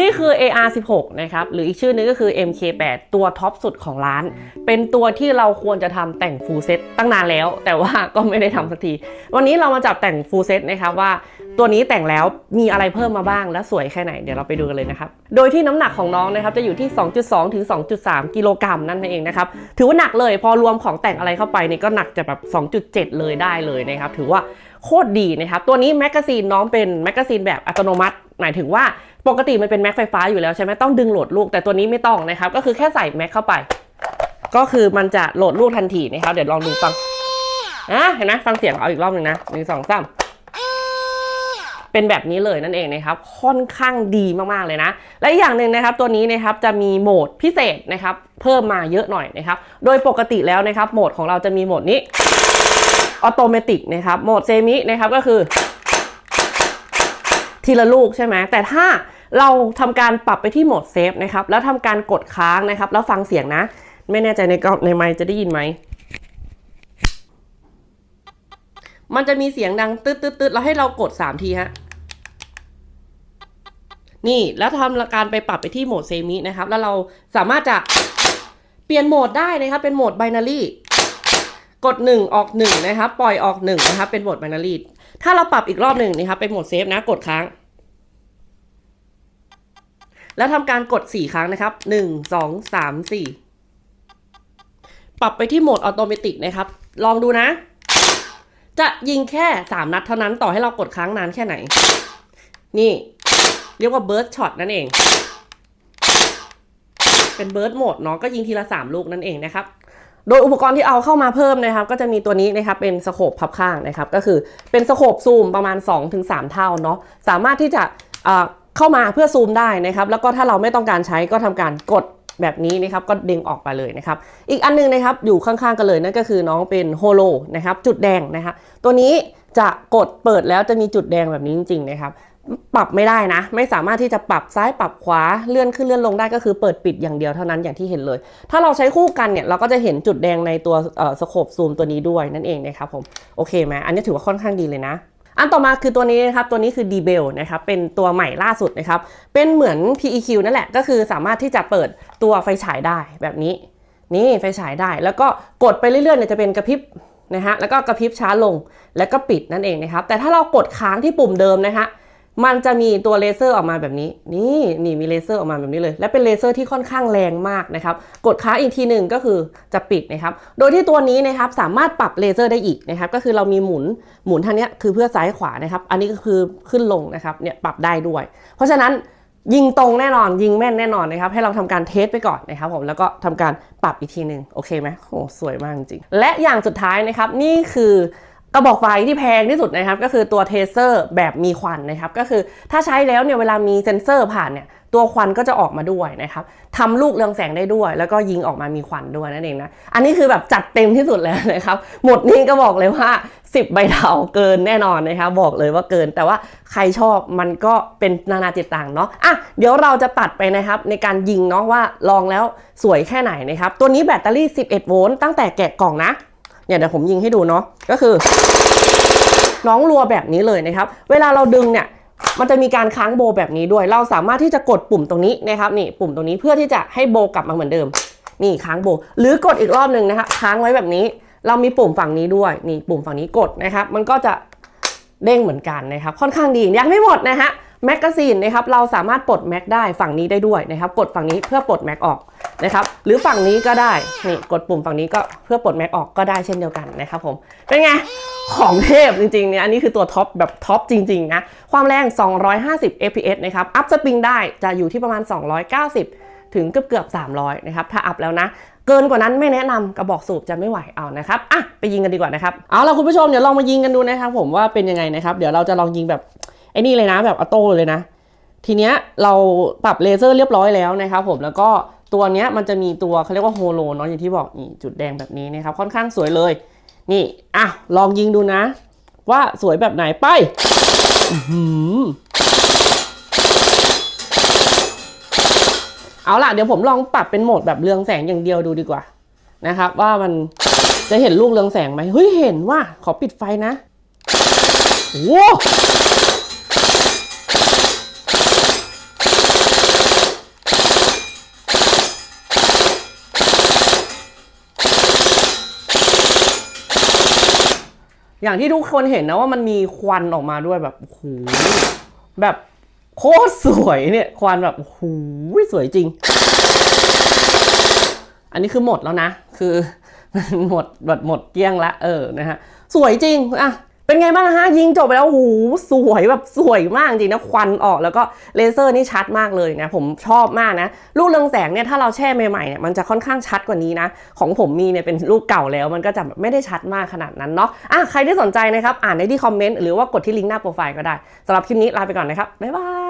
นี่คือ AR16 นะครับ หรืออีกชื่อนึงก็คือ MK8 ตัวท็อปสุดของร้าน เป็นตัวที่เราควรจะทำแต่งฟูลเซตตั้งนานแล้ว แต่ว่าก็ไม่ได้ทำสักที วันนี้เรามาจับแต่งฟูลเซตนะครับว่า ตัวนี้แต่งแล้วมีอะไรเพิ่มมาบ้างและสวยแค่ไหนเดี๋ยวเราไปดูกันเลยนะครับ โดยที่น้ำหนักของน้องนะครับจะอยู่ที่ 2.2 ถึง 2.3 กิโลกรัมนั่นเองนะครับ ถือว่าหนักเลยพอรวมของแต่งอะไรเข้าไปนี่ก็หนักจะแบบ 2.7 เลยได้เลยนะครับ ถือว่าโคตรดีนะครับ ตัวนี้แมกกาซีนน้องเป็นแมกกาซีนแบบอัตโนมัติ หมายถึงว่าปกติมันเป็นแม็กไฟฟ้าอยู่แล้วใช่ไหมต้องดึงโหลดลูกแต่ตัวนี้ไม่ต้องนะครับ ก็คือแค่ใส่แม็กเข้าไป ก็คือมันจะโหลดลูกทันทีนะครับ เดี๋ยวลองดูฟังอะเห็นไหมฟังเสียงเอาอีกรอบหนึ่งนะหนึ่งสองสาม เป็นแบบนี้เลยนั่นเองนะครับค่อนข้างดีมากๆเลยนะ และอย่างหนึ่งนะครับตัวนี้นะครับจะมีโหมดพิเศษนะครับเพิ่มมาเยอะหน่อยนะครับโดยปกติแล้วนะครับโหมดของเราจะมีโหมดนี้ออโตเมติกนะครับโหมดเซมินะครับก็คือ ทีละลูกใช่ไหมแต่ถ้าเราทำการปรับไปที่โหมดเซฟนะครับแล้วทำการกดค้างนะครับแล้วฟังเสียงนะ ไม่แน่ใจในในไมค์จะได้ยินไหม มันจะมีเสียงดังตึ๊ดตึ๊ดตึ๊ดแล้วให้เรากด 3 ทีฮะ นี่แล้วทำการไปปรับไปที่โหมดเซมินะครับ แล้วเราสามารถจะเปลี่ยนโหมดได้นะครับ เป็นโหมดไบนารีกด 1 ออก 1 นะครับ ปล่อยออก 1 นะครับ เป็นโหมดไบนารีถ้าเราปรับอีกรอบหนึ่งนะครับ เป็นโหมดเซฟนะ กดค้าง แล้วทำการกด 4 ครั้งนะครับ 1 2 3 4 ปรับไปที่โหมดออโตเมติกนะครับ ลองดูนะ จะยิงแค่ 3 นัดเท่านั้นต่อให้เรากดค้างนานแค่ไหน นี่เรียกว่าเบิร์ดช็อตนั่นเอง เป็นเบิร์ดโหมดเนาะก็ยิงทีละ 3 ลูกนั่นเองนะครับ โดยอุปกรณ์ที่เอาเข้ามาเพิ่มนะครับ ก็จะมีตัวนี้นะครับเป็นสโคปพับข้างนะครับ ก็คือเป็นสโคปซูมประมาณ 2-3 เท่าเนาะสามารถที่จะอ่าเข้ามาเพื่อซูมได้นะครับ แล้วก็ถ้าเราไม่ต้องการใช้ก็ทำการกด แบบนี้นะครับก็ดึงออกไปเลยนะครับ อีกอันนึงนะครับอยู่ข้างๆกันเลยนั่นก็คือน้องเป็นโฮโลนะครับจุดแดงนะครับตัวนี้จะกดเปิดแล้วจะมีจุดแดงแบบนี้จริงๆนะครับปรับไม่ได้นะ ไม่สามารถที่จะปรับซ้ายปรับขวาเลื่อนขึ้นเลื่อนลงได้ก็คือเปิดปิดอย่างเดียวเท่านั้นอย่างที่เห็นเลย ถ้าเราใช้คู่กันเนี่ยเราก็จะเห็นจุดแดงในตัวสโคปซูมตัวนี้ด้วยนั่นเองนะครับผมโอเคไหมอันนี้ถือว่าค่อนข้างดีเลยนะ อันต่อมาคือตัวนี้นะครับ ตัวนี้คือ d b e l นะครับ เป็นตัวใหม่ล่าสุดนะครับ เป็นเหมือน PEQ นั่นแหละ ก็คือสามารถที่จะเปิดตัวไฟฉายได้แบบนี้ นี่ไฟฉายได้ แล้วก็กดไปเรื่อยๆเนี่ยจะเป็นกระพริบนะฮะ แล้วก็กระพริบช้าลง แล้วก็ปิดนั่นเองนะครับ แต่ถ้าเรากดค้างที่ปุ่มเดิมนะฮะ มันจะมีตัวเลเซอร์ออกมาแบบนี้ นี่นี่มีเลเซอร์ออกมาแบบนี้เลย และเป็นเลเซอร์ที่ค่อนข้างแรงมากนะครับ กดค้างอีกทีหนึ่งก็คือจะปิดนะครับ โดยที่ตัวนี้นะครับสามารถปรับเลเซอร์ได้อีกนะครับ ก็คือเรามีหมุนหมุนทางนี้คือเพื่อซ้ายขวานะครับ อันนี้ก็คือขึ้นลงนะครับ เนี่ยปรับได้ด้วย เพราะฉะนั้นยิงตรงแน่นอนยิงแม่นแน่นอนนะครับให้เราทำการเทสไปก่อนนะครับผมแล้วก็ทำการปรับอีกทีหนึ่งโอเคไหมโอ้สวยมากจริง และอย่างสุดท้ายนะครับนี่คือ กระบอกไฟที่แพงที่สุดนะครับ ก็คือตัวเทเซอร์แบบมีควันนะครับ ก็คือถ้าใช้แล้วเนี่ยเวลามีเซ็นเซอร์ผ่านเนี่ยตัวควันก็จะออกมาด้วยนะครับทำลูกเรืองแสงได้ด้วย แล้วก็ยิงออกมามีควันด้วยนั่นเองนะอันนี้คือแบบจัดเต็มที่สุดแล้วนะครับ หมดนี้ก็บอกเลยว่า 10 ใบเถาเกินแน่นอนนะครับบอกเลยว่าเกิน แต่ว่าใครชอบมันก็เป็นนานาจิตต่างเนาะอะเดี๋ยวเราจะตัดไปนะครับ ในการยิงเนาะว่าลองแล้วสวยแค่ไหนนะครับ ตัวนี้แบตเตอรี่ 11 โวลต์ตั้งแต่แกะกล่องนะ เนี่ยเดี๋ยวผมยิงให้ดูเนาะก็คือ น้องรัวแบบนี้เลยนะครับ เวลาเราดึงเนี่ยมันจะมีการค้างโบแบบนี้ด้วย เราสามารถที่จะกดปุ่มตรงนี้นะครับนี่ปุ่มตรงนี้เพื่อที่จะให้โบกลับมาเหมือนเดิม นี่ค้างโบ หรือกดอีกรอบหนึ่งนะคะค้างไว้แบบนี้ เรามีปุ่มฝั่งนี้ด้วยนี่ปุ่มฝั่งนี้กดนะครับ มันก็จะเด้งเหมือนกันนะครับ ค่อนข้างดียังไม่หมดนะฮะแมกกาซีนนะครับเราสามารถปลดแม็กได้ฝั่งนี้ได้ด้วยนะครับ กดฝั่งนี้เพื่อปลดแม็กออก นะครับ หรือฝั่งนี้ก็ได้นี่กดปุ่มฝั่งนี้ก็เพื่อปลดแม็กออกก็ได้เช่นเดียวกันนะครับผมเป็นไงของเทพจริงๆเนี่ยอันนี้คือตัวท็อปแบบท็อปจริงๆนะความแรง 250 fps นะครับอัพสปริงได้จะอยู่ที่ประมาณ 290 ถึงเกือบเกือบ300 นะครับ ถ้าอัพแล้วนะเกินกว่านั้นไม่แนะนำกระบอกสูบจะไม่ไหวเอานะครับอะไปยิงกันดีกว่านะครับเอาล่ะคุณผู้ชมเดี๋ยวลองมายิงกันดูนะครับผมว่าเป็นยังไงนะครับ เดี๋ยวเราจะลองยิงแบบไอ้นี่เลยนะแบบออโต้เลยนะ ทีเนี้ยเราปรับเลเซอร์เรียบร้อยแล้วนะครับผมแล้วก็ ตัวเนี้ยมันจะมีตัวเขาเรียกว่าโฮโลเนาะอย่างที่บอกนี่จุดแดงแบบนี้นะครับค่อนข้างสวยเลย นี่อะลองยิงดูนะ ว่าสวยแบบไหนไปอเอาล่ะเดี๋ยวผมลองปรับเป็นโหมดแบบเรืองแสงอย่างเดียวดูดีกว่านะครับ ว่ามันจะเห็นลูกเรืองแสงไหมเฮ้ยเห็นว่าขอปิดไฟนะโอ้ อย่างที่ทุกคนเห็นนะว่ามันมีควันออกมาด้วยแบบโหแบบโคตรสวยเนี่ย ควันแบบโหสวยจริง อันนี้คือหมดแล้วนะ คือมันหมดแบบหมดเกลี้ยงละเออนะฮะ สวยจริง อะ เป็นไงบ้างฮะยิงจบไปแล้วหูสวยแบบสวยมากจริงนะควันออกแล้วก็เลเซอร์นี่ชัดมากเลยนะผมชอบมากนะลูกเรืองแสงเนี่ยถ้าเราแช่ใหม่ๆเนี่ยมันจะค่อนข้างชัดกว่านี้นะของผมมีเนี่ยเป็นลูกเก่าแล้ว มันก็จะแบบไม่ได้ชัดมากขนาดนั้นเนาะอะใครที่สนใจนะครับอ่านในที่คอมเมนต์หรือว่ากดที่ลิงก์หน้าโปรไฟล์ก็ได้สำหรับคลิปนี้ลาไปก่อนนะครับบ๊ายบาย